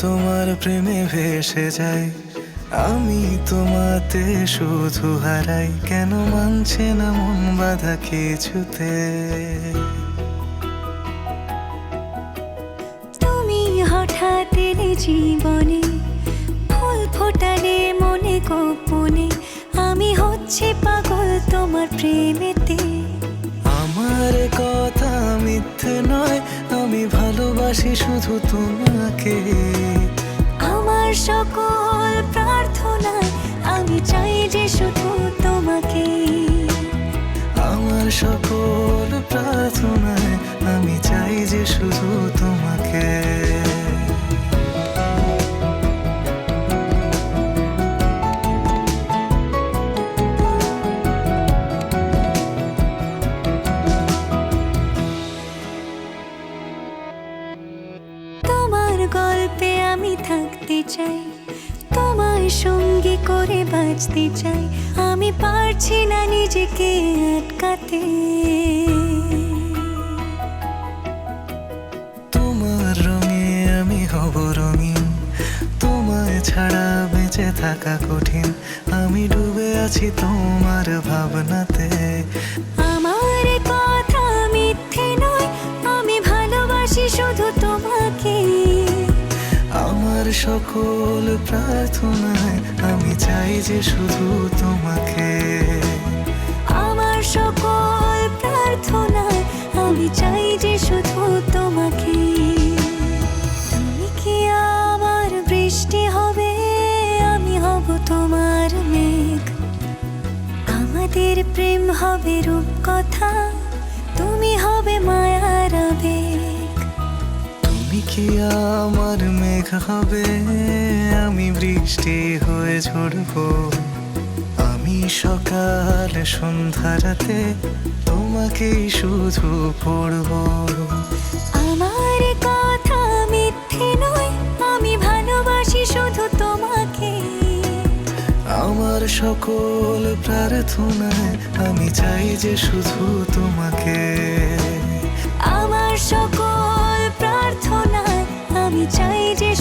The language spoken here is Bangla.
তোমার প্রেমে ভেসে যাই আমি তোমাতে শুধু হারাই, কেন মানছে না মন বাধা কিছুতে? তুমি হঠাৎ এলে জীবনে, ফুল ফোটালে মনে গোপনে, আমি হচ্ছে পাগল তোমার প্রেমেতে আমি ভালোবাসি শুধু তোমাকে। আমার সকল প্রার্থনায় আমি চাই যে শুধু তোমাকে। আমার সকল প্রার্থনা আমি চাই যে শুধু তোমাকে। থাকতে চাই তোমার সঙ্গী করে বাঁচতে চাই, আমি পারছি না নিজেকে আটকাতে। তোমার রঙে আমি হব রঙিন, তোমায় ছাড়া বেঁচে থাকা কঠিন, আমি ডুবে আছি তোমার ভাবনাতে। সকল প্রার্থনায় আমি চাই যে শুধু তোমাকে। আমার সকল প্রার্থনায় আমি চাই যে শুধু তোমাকে। তুমি কি আমার বৃষ্টি হবে? আমি হব তোমার মেঘ। আমাদের প্রেম হবে রূপকথা। তুমি কি আমার মেঘ হবে? আমি বৃষ্টি হয়ে ঝরবো। আমি সকাল সন্ধ্যা রাতে তোমাকেই শুধু পড়ব। আমার কথা মিথ্যে নয় আমি ভালোবাসি শুধু তোমাকে। আমার সকল প্রার্থনায় আমি চাই যে শুধু তোমাকে। আমার সকল চাই যে